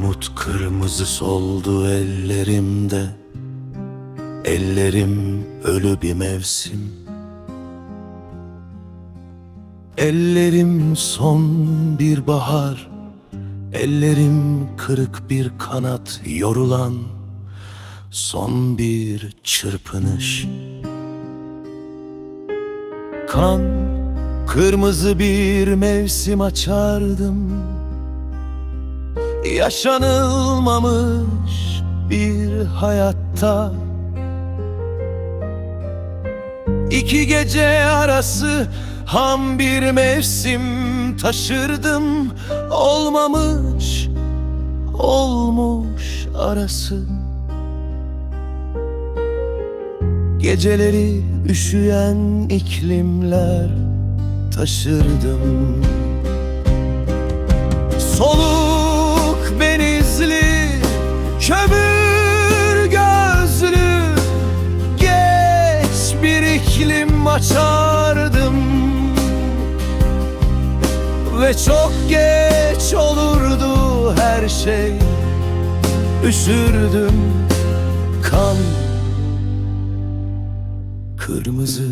Palamut kırmızı soldu ellerimde. Ellerim ölü bir mevsim. Ellerim son bir bahar. Ellerim kırık bir kanat yorulan. Son bir çırpınış. Kan kırmızı bir mevsim açardım Yaşanılmamış bir hayatta. İki gece arası ham bir mevsim taşırdım. Olmamış, olmuş arası. Geceleri üşüyen iklimler taşırdım iklim açardım. Ve çok geç olurdu her şey. Üşürdüm kan kırmızı.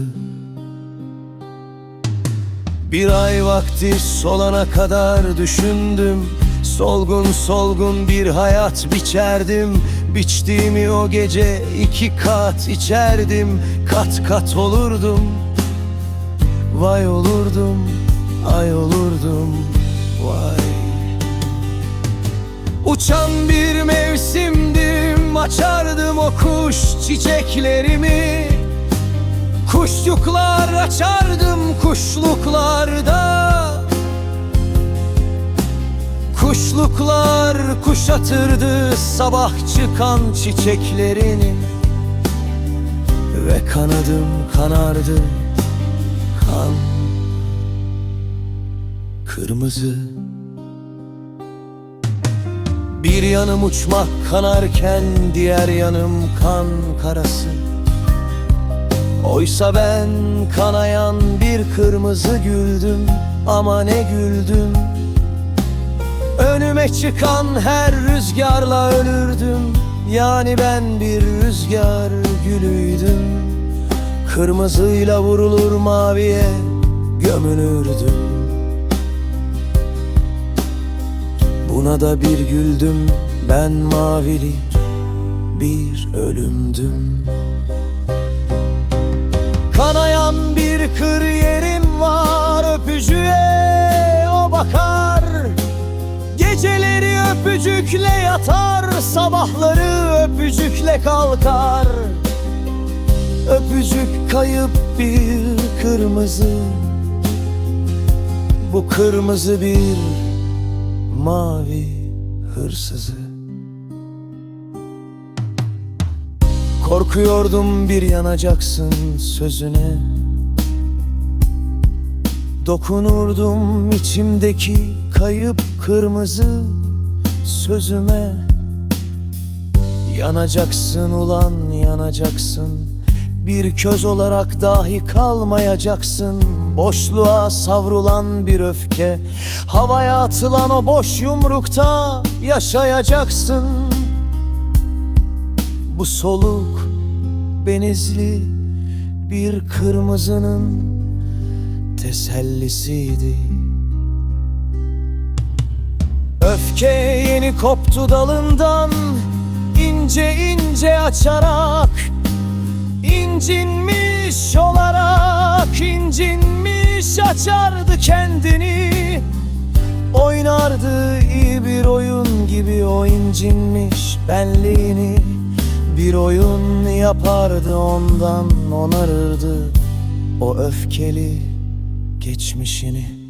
Bir ay vakti solana kadar düşündüm Solgun solgun bir hayat biçerdim. Biçtiğimi o gece iki kat içerdim. Kat kat olurdum. Vay olurdum, ay olurdum. Vay. Uçan bir mevsimdim. Açardım o kuş çiçeklerimi. Kuşluklar açardım kuşluklarda Kuşluklar kuşatırdı sabah çıkan çiçeklerini. Ve kanadım kanardı kan. Kırmızı. Bir yanım uçmak kanarken diğer yanım kan karası. Oysa ben kanayan bir kırmızı güldüm ama ne güldüm Önüme çıkan her rüzgarla ölürdüm. Yani ben bir rüzgar gülüydüm. Kırmızıyla vurulur maviye gömülürdüm. Buna da bir güldüm. Ben mavili bir ölümdüm. Kanayan bir kır yerim var. Öpücüğe o bakar öpücükle yatar sabahları öpücükle kalkar. Öpücük kayıp bir kırmızı Bu kırmızı bir mavi hırsızı. Korkuyordum bir yanacaksın sözüne. Dokunurdum içimdeki kayıp kırmızı sözüme Yanacaksın ulan yanacaksın. Bir köz olarak dahi kalmayacaksın. Boşluğa savrulan bir öfke Havaya atılan o boş yumrukta yaşayacaksın. Bu soluk benizli bir kırmızının tesellisiydi. Öfke yeni koptu dalından ince ince açarak. İncinmiş olarak incinmiş açardı kendini. Oynardı iyi bir oyun gibi o incinmiş benliğini. Bir oyun yapardı ondan onarırdı o öfkeli geçmişini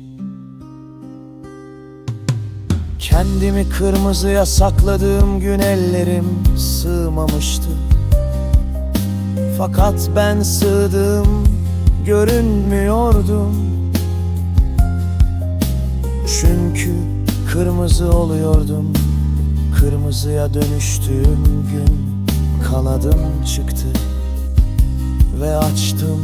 Kendimi kırmızıya sakladığım gün ellerim sığmamıştı. Fakat ben sığdığım görünmüyordum. Çünkü kırmızı oluyordum. Kırmızıya dönüştüğüm gün kanadım çıktı ve açtım